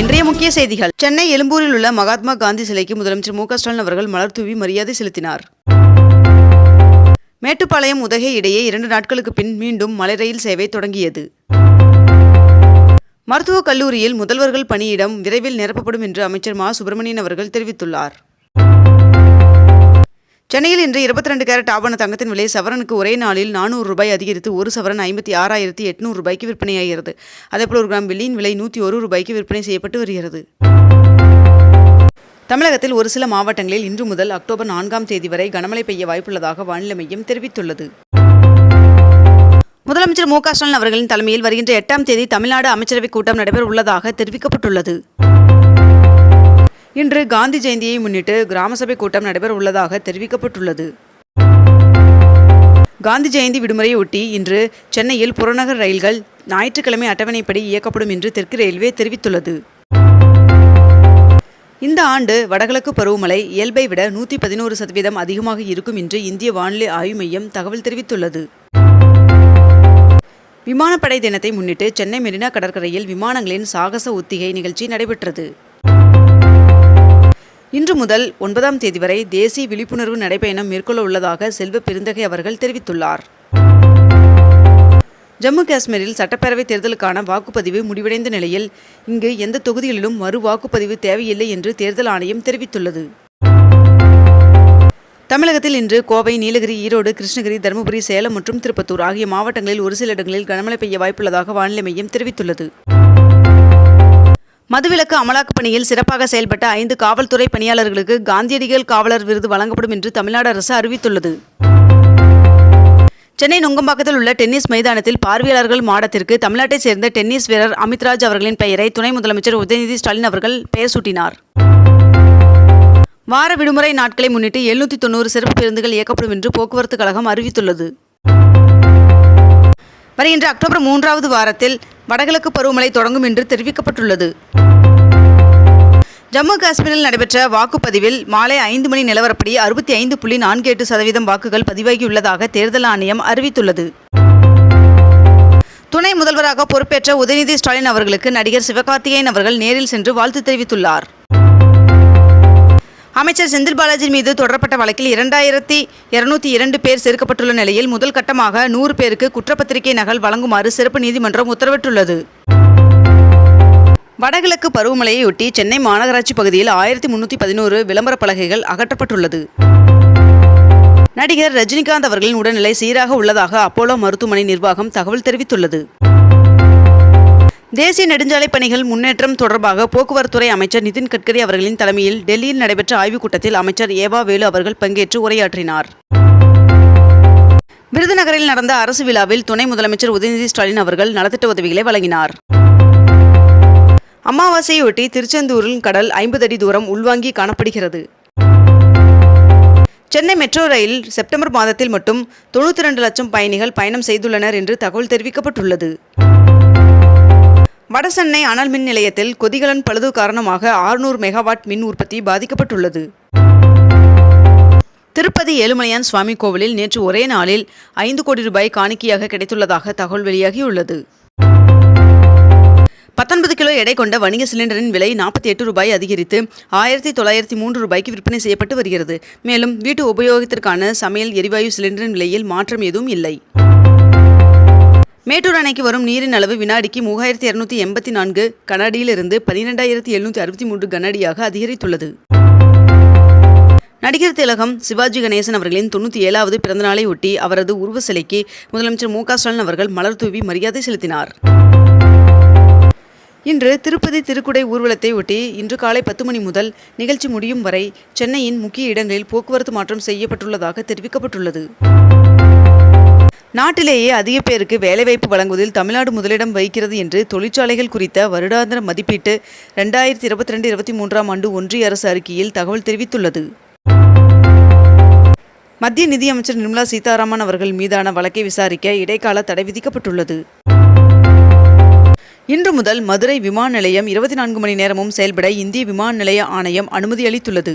இன்றைய முக்கிய செய்திகள். சென்னை எழும்பூரில் உள்ள மகாத்மா காந்தி சிலைக்கு முதலமைச்சர் மு ஸ்டாலின் அவர்கள் மலர் தூவி மரியாதை செலுத்தினார். மேட்டுப்பாளையம் உதகை இடையே இரண்டு நாட்களுக்கு பின் மீண்டும் மலை ரயில் சேவை தொடங்கியது. மருத்துவக் கல்லூரியில் முதல்வர்கள் பணியிடம் விரைவில் நிரப்பப்படும் என்று அமைச்சர் மா. சுப்பிரமணியன் அவர்கள் தெரிவித்துள்ளார். சென்னையில் இன்று இருபத்தி ரெண்டு கேரட் ஆபண தங்கத்தின் விலை சவரனுக்கு ஒரே நாளில் நானூறு ரூபாய் அதிகரித்து ஒரு சவரன் ஐம்பத்தி ஆறாயிரத்தி எட்நூறு ரூபாய்க்கு விற்பனையாகிறது அதேபோல் ஒரு கிராம் வெள்ளியின் விலை நூற்றி ஒரு ரூபாய்க்கு விற்பனை செய்யப்பட்டு வருகிறது. தமிழகத்தில் ஒரு சில மாவட்டங்களில் இன்று முதல் அக்டோபர் நான்காம் தேதி வரை கனமழை பெய்ய வாய்ப்புள்ளதாக வானிலை மையம் தெரிவித்துள்ளது. முதலமைச்சர் மு க ஸ்டாலின் அவர்களின் தலைமையில் வருகின்ற எட்டாம் தேதி தமிழ்நாடு அமைச்சரவைக் கூட்டம் நடைபெற உள்ளதாக தெரிவிக்கப்பட்டுள்ளது. இன்று காந்தி ஜெயந்தியை முன்னிட்டு கிராம சபை கூட்டம் நடைபெற உள்ளதாக தெரிவிக்கப்பட்டுள்ளது. காந்தி ஜெயந்தி விடுமுறையொட்டி இன்று சென்னையில் புறநகர் ரயில்கள் ஞாயிற்றுக்கிழமை அட்டவணைப்படி இயக்கப்படும் என்று தெற்கு ரயில்வே தெரிவித்துள்ளது. இந்த ஆண்டு வடகிழக்கு பருவமழை இயல்பை விட நூற்றி பதினோரு சதவீதம் அதிகமாக இருக்கும் என்று இந்திய வானிலை ஆய்வு மையம் தகவல் தெரிவித்துள்ளது. விமானப்படை தினத்தை முன்னிட்டு சென்னை மெரினா கடற்கரையில் விமானங்களின் சாகச ஒத்திகை நிகழ்ச்சி நடைபெற்றது. இன்று முதல் ஒன்பதாம் தேதி வரை தேசிய விழிப்புணர்வு நடைபயணம் மேற்கொள்ள உள்ளதாக செல்வ பெருந்தகை அவர்கள் தெரிவித்துள்ளார். ஜம்மு காஷ்மீரில் சட்டப்பேரவைத் தேர்தலுக்கான வாக்குப்பதிவு முடிவடைந்த நிலையில் இங்கு எந்த தொகுதிகளிலும் மறு வாக்குப்பதிவு தேவையில்லை என்று தேர்தல் ஆணையம் தெரிவித்துள்ளது. தமிழகத்தில் இன்று கோவை நீலகிரி ஈரோடு கிருஷ்ணகிரி தருமபுரி சேலம் மற்றும் திருப்பத்தூர் ஆகிய மாவட்டங்களில் ஒரு சில இடங்களில் கனமழை பெய்ய வாய்ப்புள்ளதாக வானிலை மையம் தெரிவித்துள்ளது. மதுவிலக்கு அமலாக்கப் பணியில் சிறப்பாக செயல்பட்ட ஐந்து காவல்துறை பணியாளர்களுக்கு காந்தியடிகள் காவலர் விருது வழங்கப்படும் என்று தமிழ்நாடு அரசு அறிவித்துள்ளது. சென்னை நுங்கம்பாக்கத்தில் உள்ள டென்னிஸ் மைதானத்தில் பார்வையாளர்கள் மாடத்திற்கு தமிழ்நாட்டைச் சேர்ந்த டென்னிஸ் வீரர் அமித்ராஜ் அவர்களின் பெயரை துணை முதலமைச்சர் உதயநிதி ஸ்டாலின் அவர்கள் பெயர் சூட்டினார். வார விடுமுறை நாட்களை முன்னிட்டு எழுநூற்றி தொண்ணூறு சிறப்பு பேருந்துகள் இயக்கப்படும் என்று போக்குவரத்து கழகம் அறிவித்துள்ளது. வருகின்ற அக்டோபர் மூன்றாவது வாரத்தில் வடகிழக்கு பருவமழை தொடங்கும் என்று தெரிவிக்கப்பட்டுள்ளது. ஜம்மு காஷ்மீரில் நடைபெற்ற வாக்குப்பதிவில் மாலை ஐந்து மணி நிலவரப்படி அறுபத்தி ஐந்து புள்ளி நான்கு எட்டு சதவீதம் வாக்குகள் பதிவாகியுள்ளதாக தேர்தல் ஆணையம் அறிவித்துள்ளது. துணை முதல்வராக பொறுப்பேற்ற உதயநிதி ஸ்டாலின் அவர்களுக்கு நடிகர் சிவகார்த்திகேயன் அவர்கள் நேரில் சென்று வாழ்த்து தெரிவித்துள்ளார். அமைச்சர் செந்தில் பாலாஜி மீது தொடரப்பட்ட வழக்கில் இரண்டாயிரத்தி இருநூத்தி இரண்டு பேர் சேர்க்கப்பட்டுள்ள நிலையில் முதல் கட்டமாக நூறு பேருக்கு குற்றப்பத்திரிகை நகல் வழங்குமாறு சிறப்பு நீதிமன்றம் உத்தரவிட்டுள்ளது. வடகிழக்கு பருவமழையொட்டி சென்னை மாநகராட்சி பகுதியில் ஆயிரத்தி முன்னூற்றி பதினோரு விளம்பர பலகைகள் அகற்றப்பட்டுள்ளது. நடிகர் ரஜினிகாந்த் அவர்களின் உடல்நிலை சீராக உள்ளதாக அப்போலோ மருத்துவமனை நிர்வாகம் தகவல் தெரிவித்துள்ளது. தேசிய நெடுஞ்சாலை பணிகள் முன்னேற்றம் தொடர்பாக போக்குவரத்துறை அமைச்சர் நிதின் கட்கரி அவர்களின் தலைமையில் டெல்லியில் நடைபெற்ற ஆய்வுக் கூட்டத்தில் அமைச்சர் ஏவா வேலு அவர்கள் பங்கேற்று உரையாற்றினார். விருதுநகரில் நடந்த அரசு விழாவில் துணை முதலமைச்சர் உதயநிதி ஸ்டாலின் அவர்கள் நலத்திட்ட உதவிகளை வழங்கினார். அமாவாசையொட்டி திருச்செந்தூரில் கடல் ஐம்பது அடி தூரம் உள்வாங்கி காணப்படுகிறது. சென்னை மெட்ரோ ரயில் செப்டம்பர் மாதத்தில் மட்டும் தொண்ணூற்றி ரெண்டு லட்சம் பயணிகள் பயணம் செய்துள்ளனர் என்று தகவல் தெரிவிக்கப்பட்டுள்ளது. வடசென்னை அனல் மின் நிலையத்தில் கொதிகலன் பழுது காரணமாக ஆறுநூறு மெகாவாட் மின் உற்பத்தி பாதிக்கப்பட்டுள்ளது. திருப்பதி ஏழுமலையான் சுவாமி கோவிலில் நேற்று ஒரே நாளில் ஐந்து கோடி ரூபாய் காணிக்கையாக கிடைத்துள்ளதாக தகவல் வெளியாகியுள்ளது. பத்தொன்பது கிலோ எடை கொண்ட வணிக சிலிண்டரின் விலை நாற்பத்தி எட்டு ரூபாய் அதிகரித்து ஆயிரத்தி தொள்ளாயிரத்தி மூன்று ரூபாய்க்கு விற்பனை செய்யப்பட்டு வருகிறது. மேலும் வீட்டு உபயோகத்திற்கான சமையல் எரிவாயு சிலிண்டரின் விலையில் மாற்றம் எதுவும் இல்லை. மேட்டூர் அணைக்கு வரும் நீரின் அளவு வினாடிக்கு மூவாயிரத்தி இருநூத்தி எண்பத்தி நான்கு கனடியிலிருந்து பனிரெண்டாயிரத்தி எழுநூற்றி அறுபத்தி மூன்று கனடியாக அதிகரித்துள்ளது. நடிகர் திலகம் சிவாஜி கணேசன் அவர்களின் தொண்ணூற்றி ஏழாவது பிறந்தநாளை ஒட்டி அவரது உருவ சிலைக்கு முதலமைச்சர் மு க ஸ்டாலின் அவர்கள் மலர் தூவி மரியாதை செலுத்தினார். இன்று திருப்பதி திருக்குடை ஊர்வலத்தை ஒட்டி இன்று காலை பத்து மணி முதல் நிகழ்ச்சி முடியும் வரை சென்னையின் முக்கிய இடங்களில் போக்குவரத்து மாற்றம் செய்யப்பட்டுள்ளதாக தெரிவிக்கப்பட்டுள்ளது. நாட்டிலேயே அதிக பேருக்கு வேலைவாய்ப்பு வழங்குவதில் தமிழ்நாடு முதலிடம் வகிக்கிறது என்று தொழிற்சாலைகள் குறித்த வருடாந்திர மதிப்பீட்டு ரெண்டாயிரத்தி இருபத்தி ரெண்டு இருபத்தி மூன்றாம் ஆண்டு ஒன்றிய அரசு அறிக்கையில் தகவல் தெரிவித்துள்ளது. மத்திய நிதியமைச்சர் நிர்மலா சீதாராமன் அவர்கள் மீதான வழக்கை விசாரிக்க இடைக்கால தடை விதிக்கப்பட்டுள்ளது. இன்று முதல் மதுரை விமான நிலையம் இருபத்தி நான்கு மணி நேரமும் செயல்பட இந்திய விமான நிலைய ஆணையம் அனுமதி அளித்துள்ளது.